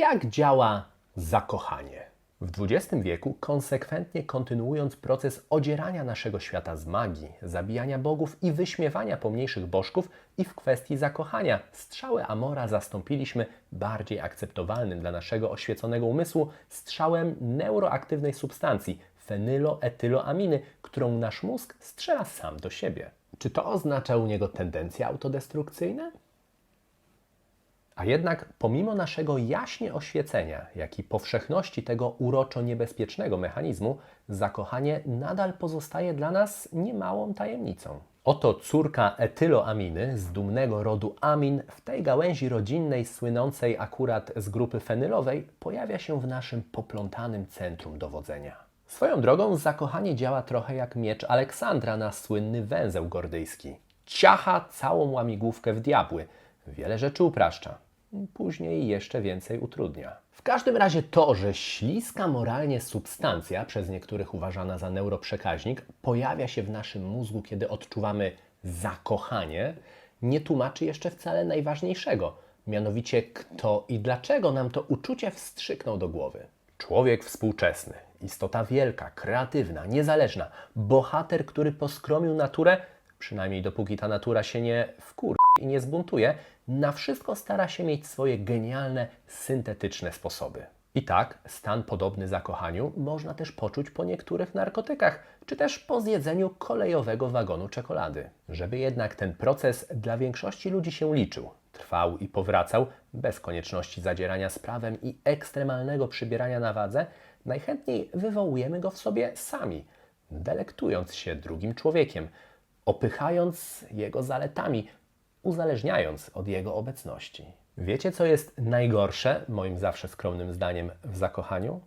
Jak działa zakochanie? W XX wieku, konsekwentnie kontynuując proces odzierania naszego świata z magii, zabijania bogów i wyśmiewania pomniejszych bożków, i w kwestii zakochania strzały Amora zastąpiliśmy bardziej akceptowalnym dla naszego oświeconego umysłu strzałem neuroaktywnej substancji fenyloetyloaminy, którą nasz mózg strzela sam do siebie. Czy to oznacza u niego tendencje autodestrukcyjne? A jednak pomimo naszego jaśnie oświecenia, jak i powszechności tego uroczo niebezpiecznego mechanizmu, zakochanie nadal pozostaje dla nas niemałą tajemnicą. Oto córka etyloaminy z dumnego rodu amin w tej gałęzi rodzinnej słynącej akurat z grupy fenylowej pojawia się w naszym poplątanym centrum dowodzenia. Swoją drogą zakochanie działa trochę jak miecz Aleksandra na słynny węzeł gordyjski. Ciacha całą łamigłówkę w diabły. Wiele rzeczy upraszcza. Później jeszcze więcej utrudnia. W każdym razie to, że śliska moralnie substancja, przez niektórych uważana za neuroprzekaźnik, pojawia się w naszym mózgu, kiedy odczuwamy zakochanie, nie tłumaczy jeszcze wcale najważniejszego, mianowicie kto i dlaczego nam to uczucie wstrzyknął do głowy. Człowiek współczesny, istota wielka, kreatywna, niezależna, bohater, który poskromił naturę, przynajmniej dopóki ta natura się nie wkur i nie zbuntuje, na wszystko stara się mieć swoje genialne, syntetyczne sposoby. I tak, stan podobny zakochaniu można też poczuć po niektórych narkotykach, czy też po zjedzeniu kolejowego wagonu czekolady. Żeby jednak ten proces dla większości ludzi się liczył, trwał i powracał, bez konieczności zadzierania z prawem i ekstremalnego przybierania na wadze, najchętniej wywołujemy go w sobie sami, delektując się drugim człowiekiem, opychając jego zaletami, uzależniając od jego obecności. Wiecie, co jest najgorsze, moim zawsze skromnym zdaniem, w zakochaniu?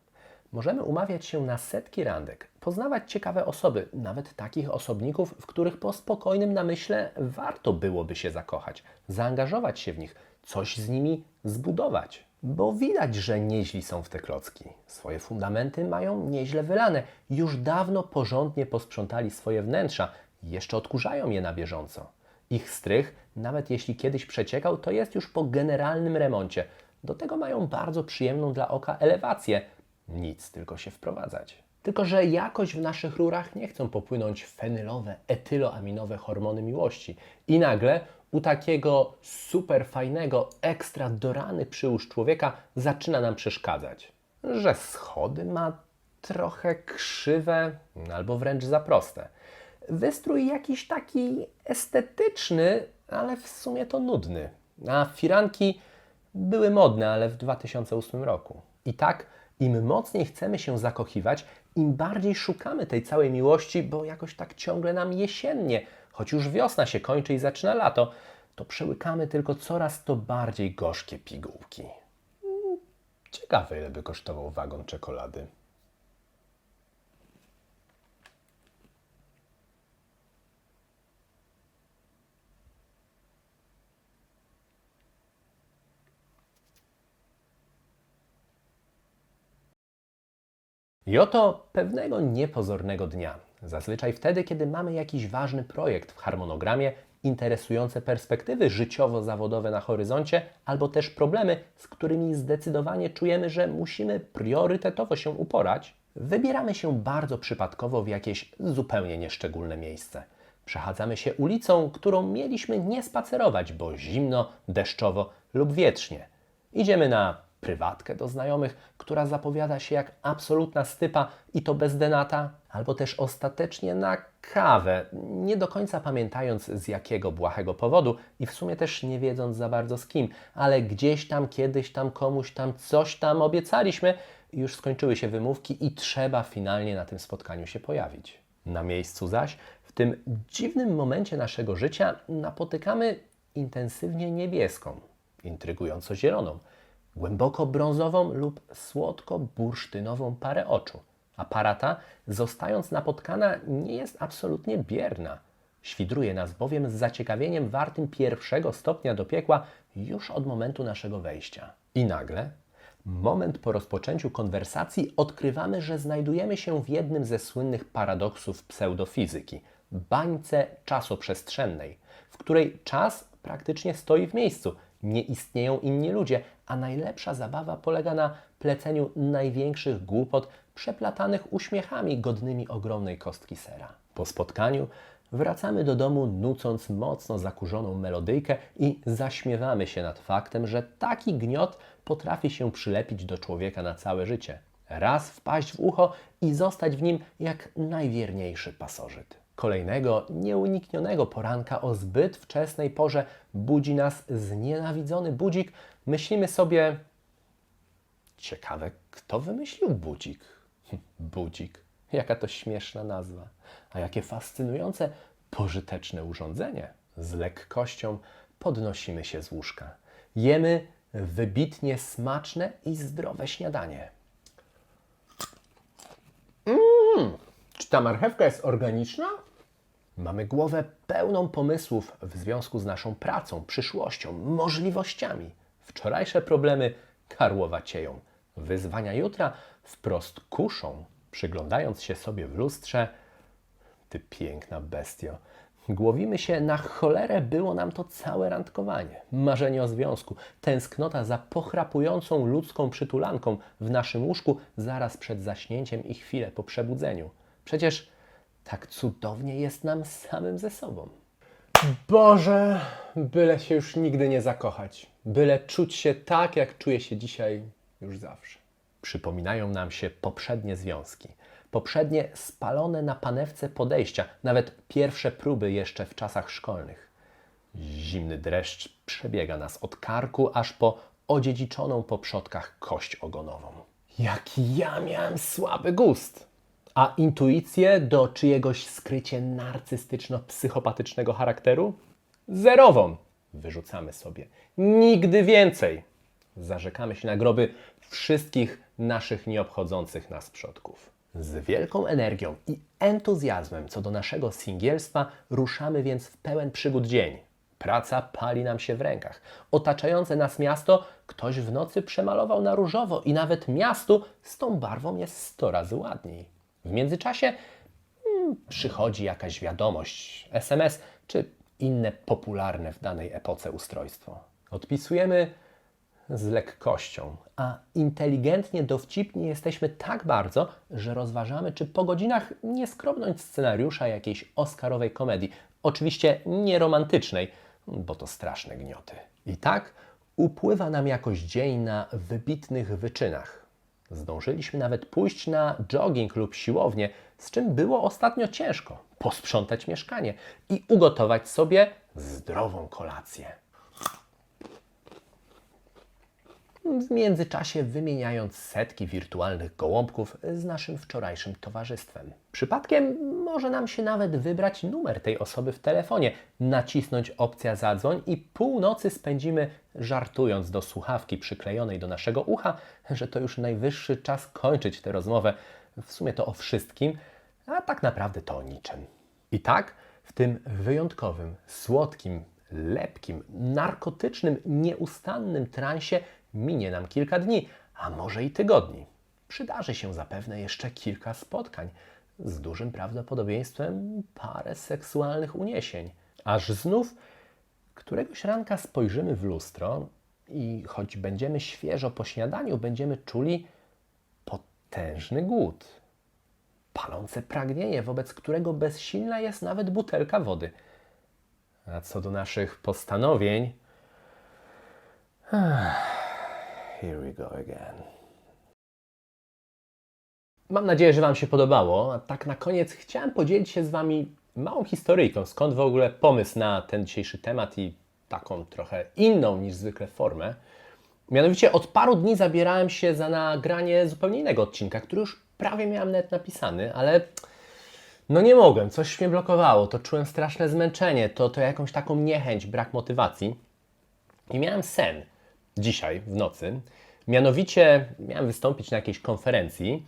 Możemy umawiać się na setki randek, poznawać ciekawe osoby, nawet takich osobników, w których po spokojnym namyśle warto byłoby się zakochać, zaangażować się w nich, coś z nimi zbudować. Bo widać, że nieźli są w te klocki. Swoje fundamenty mają nieźle wylane. Już dawno porządnie posprzątali swoje wnętrza, jeszcze odkurzają je na bieżąco. Ich strych, nawet jeśli kiedyś przeciekał, to jest już po generalnym remoncie. Do tego mają bardzo przyjemną dla oka elewację. Nic, tylko się wprowadzać. Tylko, że jakoś w naszych rurach nie chcą popłynąć fenylowe, etyloaminowe hormony miłości. I nagle u takiego super fajnego, ekstra dorany przyłóż człowieka zaczyna nam przeszkadzać. Że schody ma trochę krzywe albo wręcz za proste wystrój jakiś taki estetyczny, ale w sumie to nudny. A firanki były modne, ale w 2008 roku. I tak, im mocniej chcemy się zakochiwać, im bardziej szukamy tej całej miłości, bo jakoś tak ciągle nam jesiennie, choć już wiosna się kończy i zaczyna lato, to przełykamy tylko coraz to bardziej gorzkie pigułki. Ciekawe, ile by kosztował wagon czekolady. I oto pewnego niepozornego dnia, zazwyczaj wtedy, kiedy mamy jakiś ważny projekt w harmonogramie, interesujące perspektywy życiowo-zawodowe na horyzoncie, albo też problemy, z którymi zdecydowanie czujemy, że musimy priorytetowo się uporać, wybieramy się bardzo przypadkowo w jakieś zupełnie nieszczególne miejsce. Przechadzamy się ulicą, którą mieliśmy nie spacerować, bo zimno, deszczowo lub wietrznie. Idziemy na prywatkę do znajomych, która zapowiada się jak absolutna stypa i to bez denata, albo też ostatecznie na kawę, nie do końca pamiętając z jakiego błahego powodu i w sumie też nie wiedząc za bardzo z kim, ale gdzieś tam, kiedyś tam, komuś tam, coś tam obiecaliśmy, już skończyły się wymówki i trzeba finalnie na tym spotkaniu się pojawić. Na miejscu zaś, w tym dziwnym momencie naszego życia, napotykamy intensywnie niebieską, intrygująco zieloną, głęboko brązową lub słodko bursztynową parę oczu. A para ta, zostając napotkana, nie jest absolutnie bierna. Świdruje nas bowiem z zaciekawieniem wartym pierwszego stopnia do piekła już od momentu naszego wejścia. I nagle, moment po rozpoczęciu konwersacji, odkrywamy, że znajdujemy się w jednym ze słynnych paradoksów pseudofizyki bańce czasoprzestrzennej, w której czas praktycznie stoi w miejscu nie istnieją inni ludzie, a najlepsza zabawa polega na pleceniu największych głupot, przeplatanych uśmiechami godnymi ogromnej kostki sera. Po spotkaniu wracamy do domu nucąc mocno zakurzoną melodyjkę i zaśmiewamy się nad faktem, że taki gniot potrafi się przylepić do człowieka na całe życie. Raz wpaść w ucho i zostać w nim jak najwierniejszy pasożyt. Kolejnego nieuniknionego poranka o zbyt wczesnej porze budzi nas znienawidzony budzik. Myślimy sobie, ciekawe, kto wymyślił budzik? Budzik. Jaka to śmieszna nazwa. A jakie fascynujące, pożyteczne urządzenie. Z lekkością podnosimy się z łóżka. Jemy wybitnie smaczne i zdrowe śniadanie. Mmm, czy ta marchewka jest organiczna? Mamy głowę pełną pomysłów w związku z naszą pracą, przyszłością, możliwościami. Wczorajsze problemy karłowacieją. Wyzwania jutra wprost kuszą. Przyglądając się sobie w lustrze, ty piękna bestio. Głowimy się, na cholerę było nam to całe randkowanie. Marzenie o związku, tęsknota za pochrapującą ludzką przytulanką w naszym łóżku zaraz przed zaśnięciem i chwilę po przebudzeniu. Przecież tak cudownie jest nam samym ze sobą. Boże, byle się już nigdy nie zakochać. Byle czuć się tak, jak czuję się dzisiaj już zawsze. Przypominają nam się poprzednie związki. Poprzednie spalone na panewce podejścia, nawet pierwsze próby jeszcze w czasach szkolnych. Zimny dreszcz przebiega nas od karku aż po odziedziczoną po przodkach kość ogonową. Jaki ja miałem słaby gust! A intuicję do czyjegoś skrycie narcystyczno-psychopatycznego charakteru? Zerową! Wyrzucamy sobie. Nigdy więcej! Zarzekamy się na groby wszystkich naszych nieobchodzących nas przodków. Z wielką energią i entuzjazmem co do naszego singielstwa ruszamy więc w pełen przygód dzień. Praca pali nam się w rękach. Otaczające nas miasto ktoś w nocy przemalował na różowo i nawet miastu z tą barwą jest sto razy ładniej. W międzyczasie mm, przychodzi jakaś wiadomość, SMS czy inne popularne w danej epoce ustrojstwo. Odpisujemy z lekkością, a inteligentnie dowcipni jesteśmy tak bardzo, że rozważamy, czy po godzinach nie skrobnąć scenariusza jakiejś oscarowej komedii. Oczywiście nie romantycznej, bo to straszne gnioty. I tak upływa nam jakoś dzień na wybitnych wyczynach. Zdążyliśmy nawet pójść na jogging lub siłownię, z czym było ostatnio ciężko. Posprzątać mieszkanie i ugotować sobie zdrową kolację. W międzyczasie wymieniając setki wirtualnych gołąbków z naszym wczorajszym towarzystwem. Przypadkiem może nam się nawet wybrać numer tej osoby w telefonie, nacisnąć opcja zadzwoń i pół nocy spędzimy żartując do słuchawki przyklejonej do naszego ucha, że to już najwyższy czas kończyć tę rozmowę. W sumie to o wszystkim, a tak naprawdę to o niczym. I tak w tym wyjątkowym, słodkim, lepkim, narkotycznym, nieustannym transie minie nam kilka dni, a może i tygodni. Przydarzy się zapewne jeszcze kilka spotkań, z dużym prawdopodobieństwem parę seksualnych uniesień. Aż znów któregoś ranka spojrzymy w lustro i choć będziemy świeżo po śniadaniu, będziemy czuli potężny głód. Palące pragnienie, wobec którego bezsilna jest nawet butelka wody. A co do naszych postanowień. Here we go again. Mam nadzieję, że Wam się podobało. A tak na koniec chciałem podzielić się z Wami małą historyjką, skąd w ogóle pomysł na ten dzisiejszy temat i taką trochę inną niż zwykle formę. Mianowicie od paru dni zabierałem się za nagranie zupełnie innego odcinka, który już prawie miałem nawet napisany, ale no nie mogłem, coś mnie blokowało, to czułem straszne zmęczenie, to, to jakąś taką niechęć, brak motywacji. I miałem sen dzisiaj w nocy. Mianowicie miałem wystąpić na jakiejś konferencji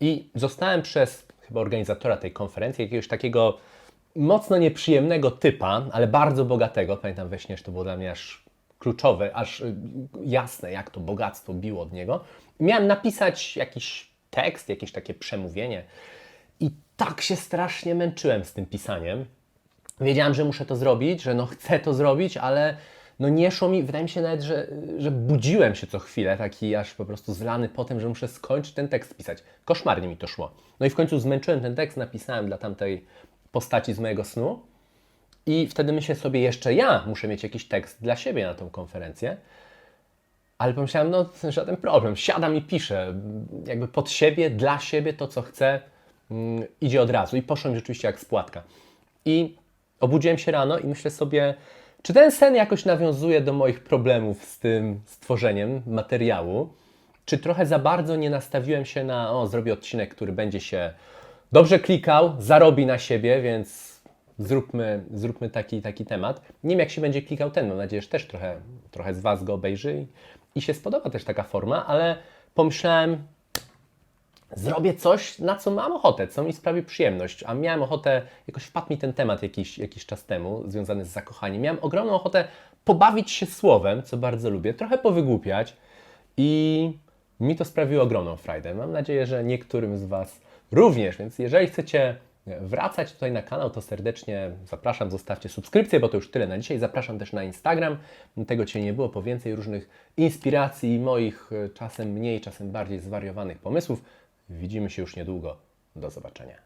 i zostałem przez chyba organizatora tej konferencji, jakiegoś takiego mocno nieprzyjemnego typa, ale bardzo bogatego. Pamiętam we śnie, że to było dla mnie aż kluczowe, aż y, jasne, jak to bogactwo biło od niego. Miałem napisać jakiś tekst, jakieś takie przemówienie i tak się strasznie męczyłem z tym pisaniem. Wiedziałem, że muszę to zrobić, że no chcę to zrobić, ale no nie szło mi, wydaje mi się nawet, że, że budziłem się co chwilę, taki aż po prostu zlany potem, że muszę skończyć ten tekst pisać. Koszmarnie mi to szło. No i w końcu zmęczyłem ten tekst, napisałem dla tamtej postaci z mojego snu i wtedy myślę sobie, jeszcze ja muszę mieć jakiś tekst dla siebie na tą konferencję. Ale pomyślałem, no żaden problem, siadam i piszę, jakby pod siebie, dla siebie, to co chcę, mm, idzie od razu. I poszło mi rzeczywiście jak spłatka. I obudziłem się rano i myślę sobie, czy ten sen jakoś nawiązuje do moich problemów z tym stworzeniem materiału? Czy trochę za bardzo nie nastawiłem się na, o, zrobię odcinek, który będzie się dobrze klikał, zarobi na siebie, więc zróbmy, zróbmy taki, taki temat. Nie wiem, jak się będzie klikał ten, mam nadzieję, że też trochę, trochę z Was go obejrzy i, i się spodoba też taka forma, ale pomyślałem, zrobię coś, na co mam ochotę, co mi sprawi przyjemność. A miałem ochotę, jakoś wpadł mi ten temat jakiś, jakiś czas temu, związany z zakochaniem. Miałem ogromną ochotę pobawić się słowem, co bardzo lubię, trochę powygłupiać i mi to sprawiło ogromną frajdę. Mam nadzieję, że niektórym z Was również, więc jeżeli chcecie wracać tutaj na kanał, to serdecznie zapraszam, zostawcie subskrypcję, bo to już tyle na dzisiaj. Zapraszam też na Instagram, tego Cię nie było, po więcej różnych inspiracji i moich e, czasem mniej, czasem bardziej zwariowanych pomysłów. Widzimy się już niedługo. Do zobaczenia.